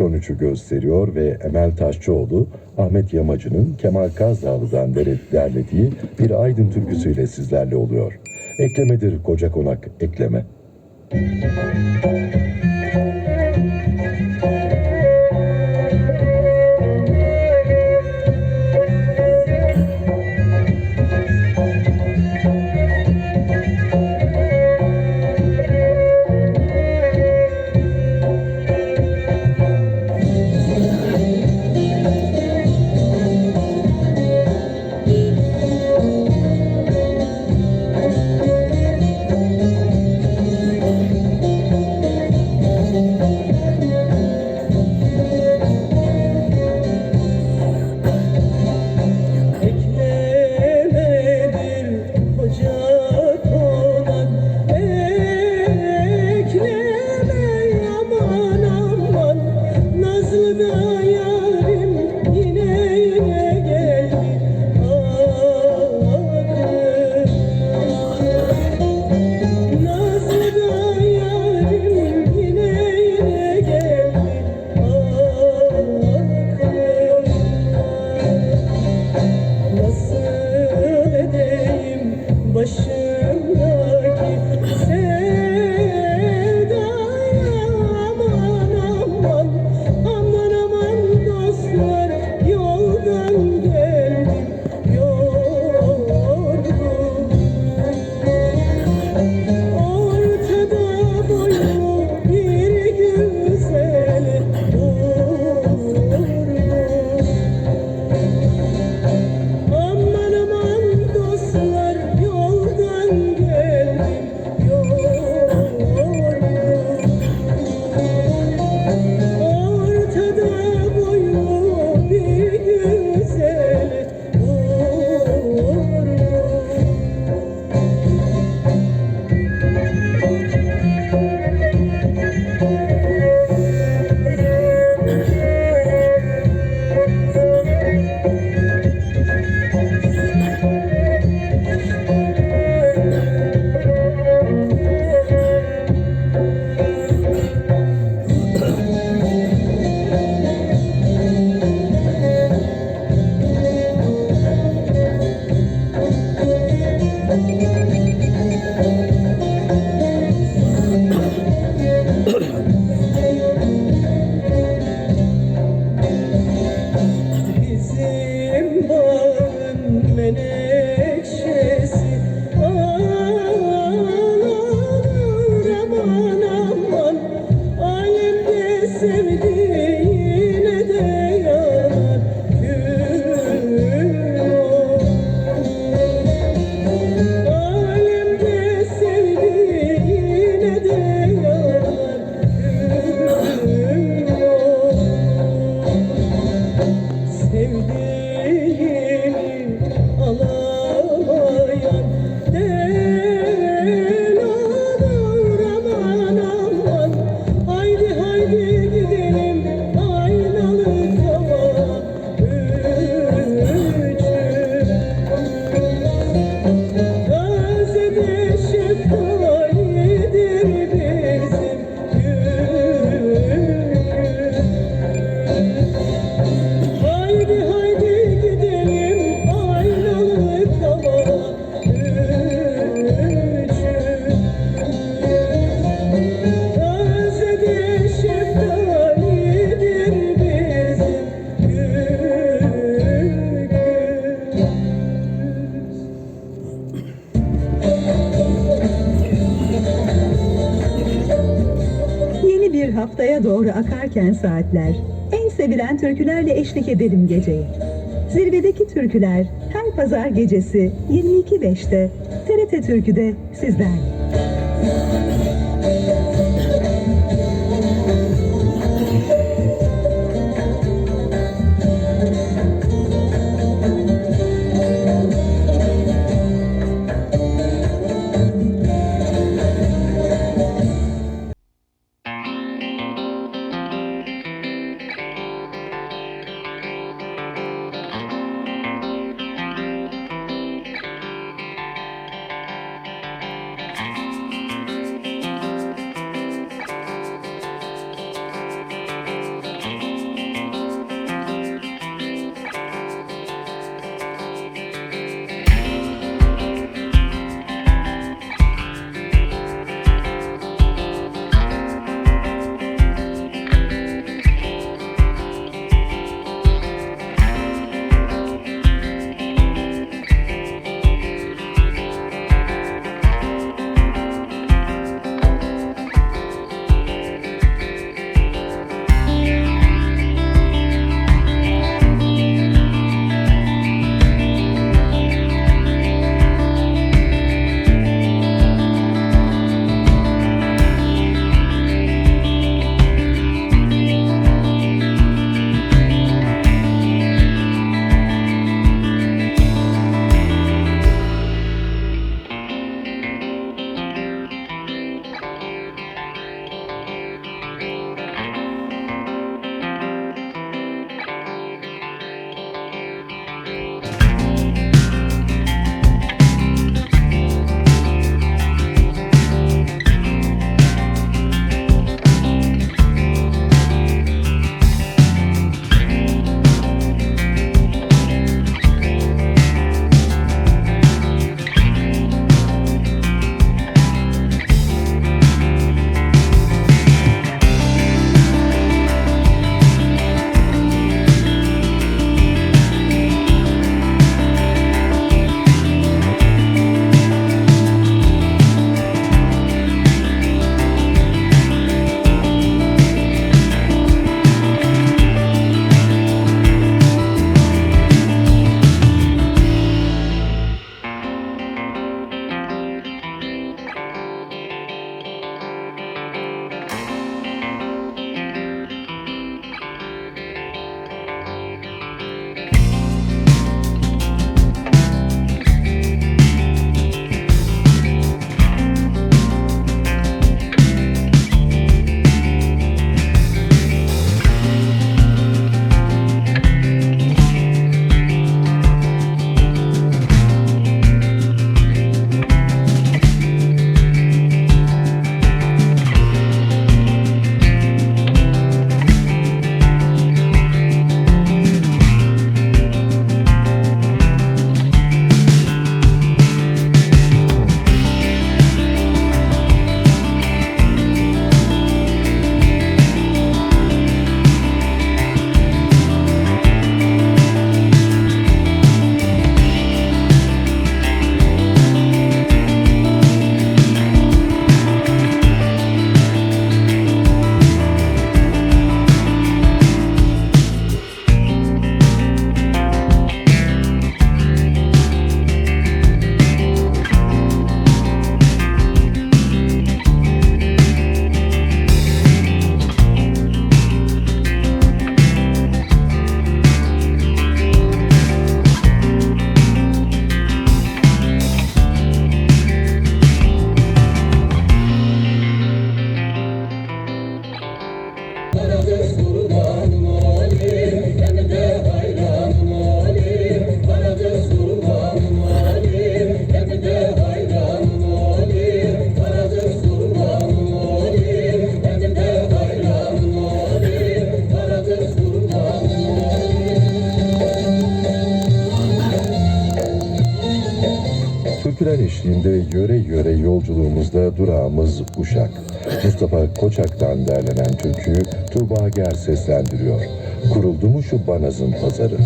13.13'ü gösteriyor ve Emel Taşçıoğlu, Ahmet Yamacı'nın Kemal Kazdağlı'dan der- derlediği bir Aydın türküsüyle sizlerle oluyor. Eklemedir koca konak ekleme. Haftaya doğru akarken saatler. En sevilen türkülerle eşlik edelim geceyi. Zirvedeki türküler her pazar gecesi 22.5'te TRT Türkü'de sizlerle. Yolculuğumuzda durağımız Uşak. Mustafa Koçak'tan derlenen türküyü Tuğba Ger seslendiriyor. Kuruldu mu şu Banaz'ın pazarı?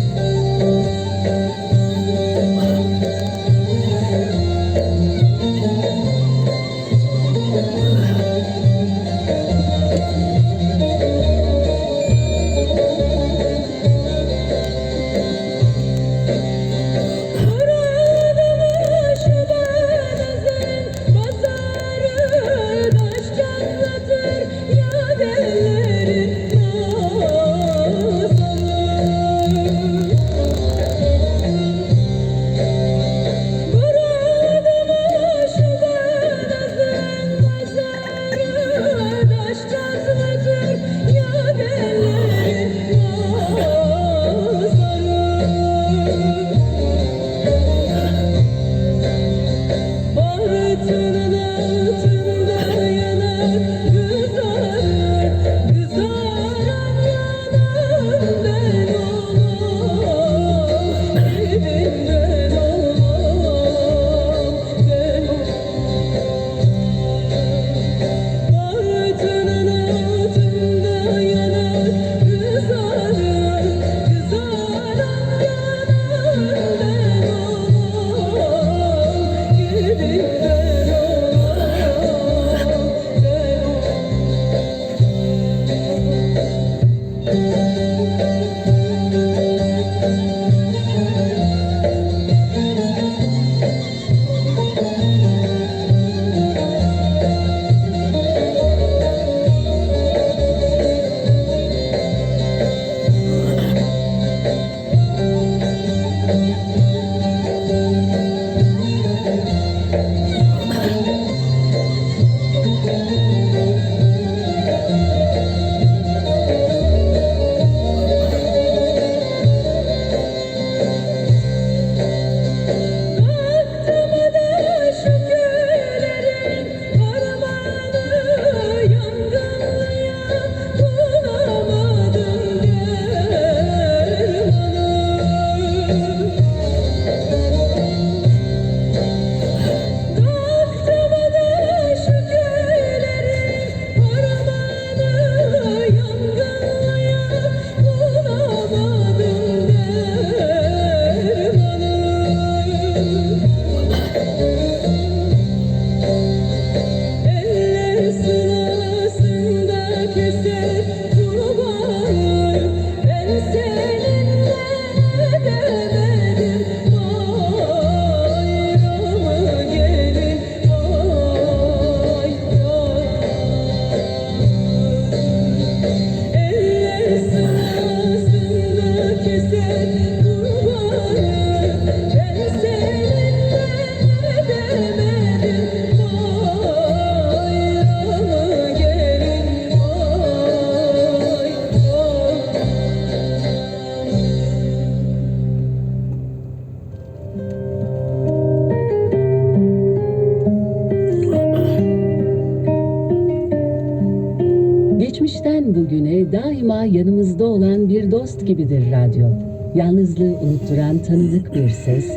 daima yanımızda olan bir dost gibidir radyo. Yalnızlığı unutturan tanıdık bir ses,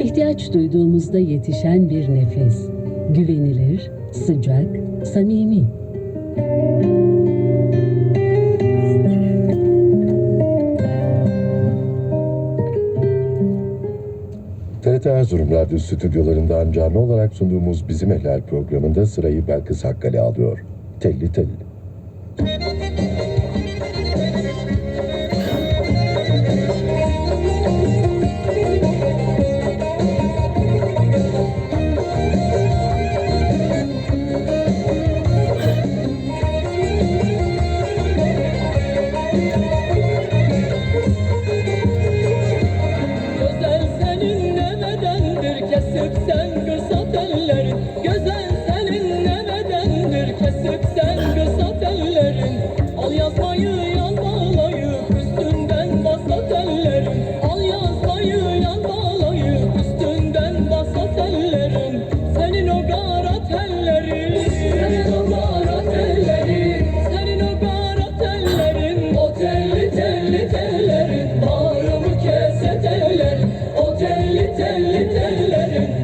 ihtiyaç duyduğumuzda yetişen bir nefes. Güvenilir, sıcak, samimi. TRT Erzurum Radyo stüdyolarından canlı olarak sunduğumuz Bizim Eller programında sırayı Belkıs Hakkali alıyor. Telli telli. ellerim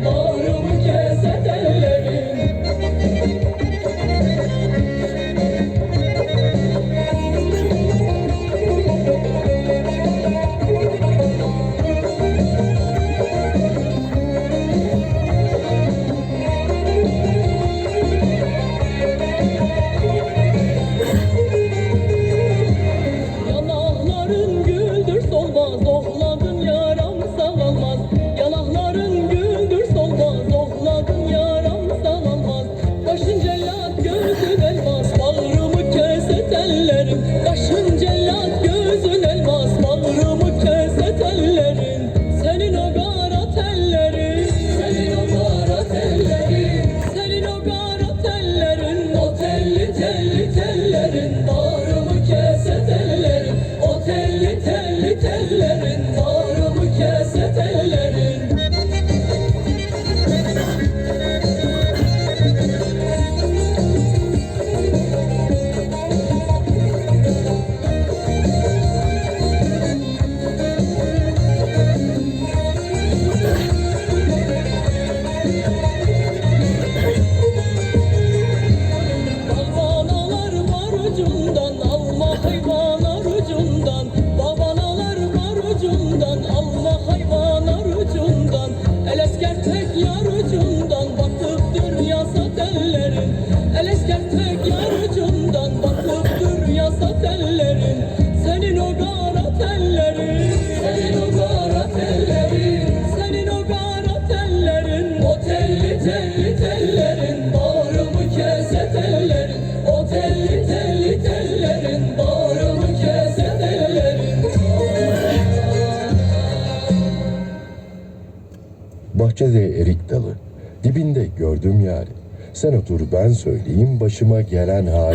sen otur ben söyleyeyim başıma gelen hal.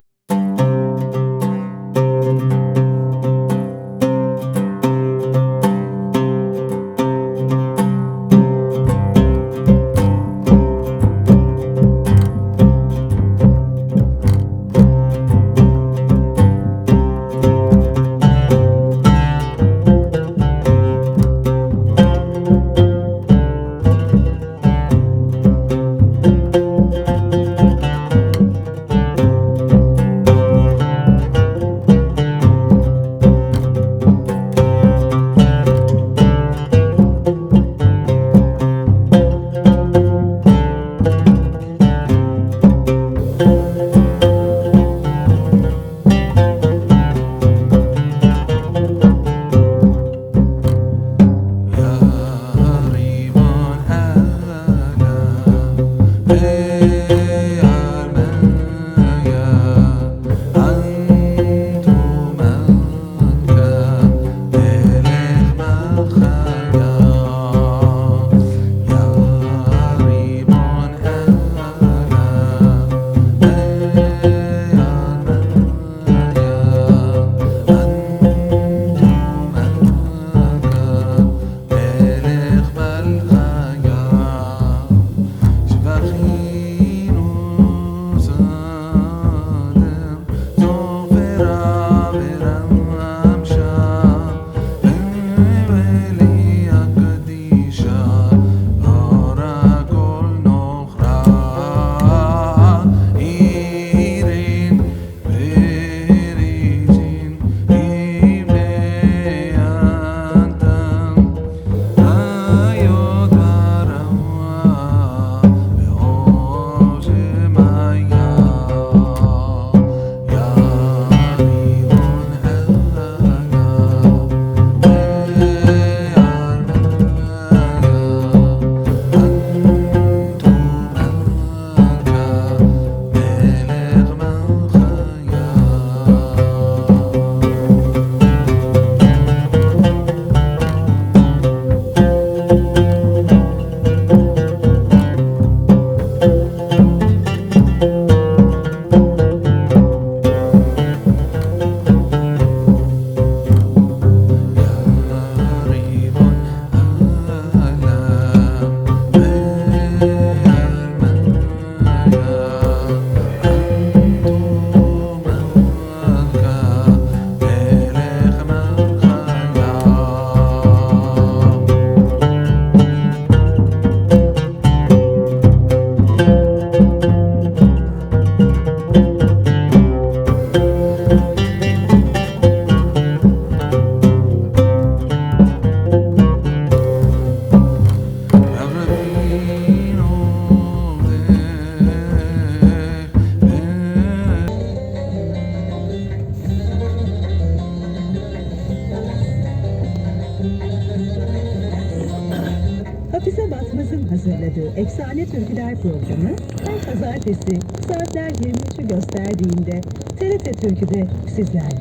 Efsane Türküler programı her pazartesi saatler 23'ü gösterdiğinde TRT Türkü'de sizlerle.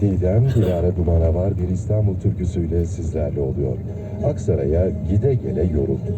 Didem Dilara Dumana var bir İstanbul türküsüyle sizlerle oluyor. Aksaray'a gide gele yoruldu.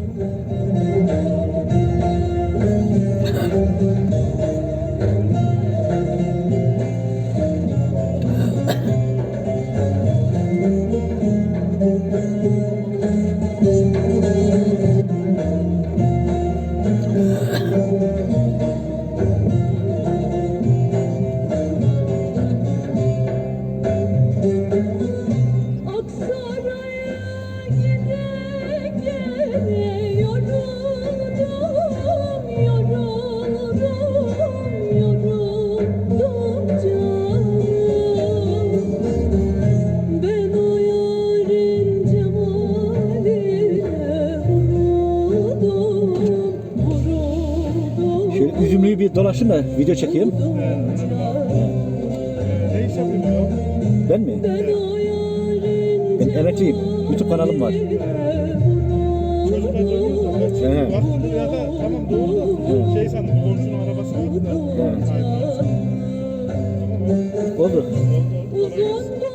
Dolaşın da video çekeyim. Ben mi? Ben emekliyim. YouTube kanalım var. Çocuklar He. tamam doğru da şey sandım komşunun arabası vardı da. Oldu. oldu,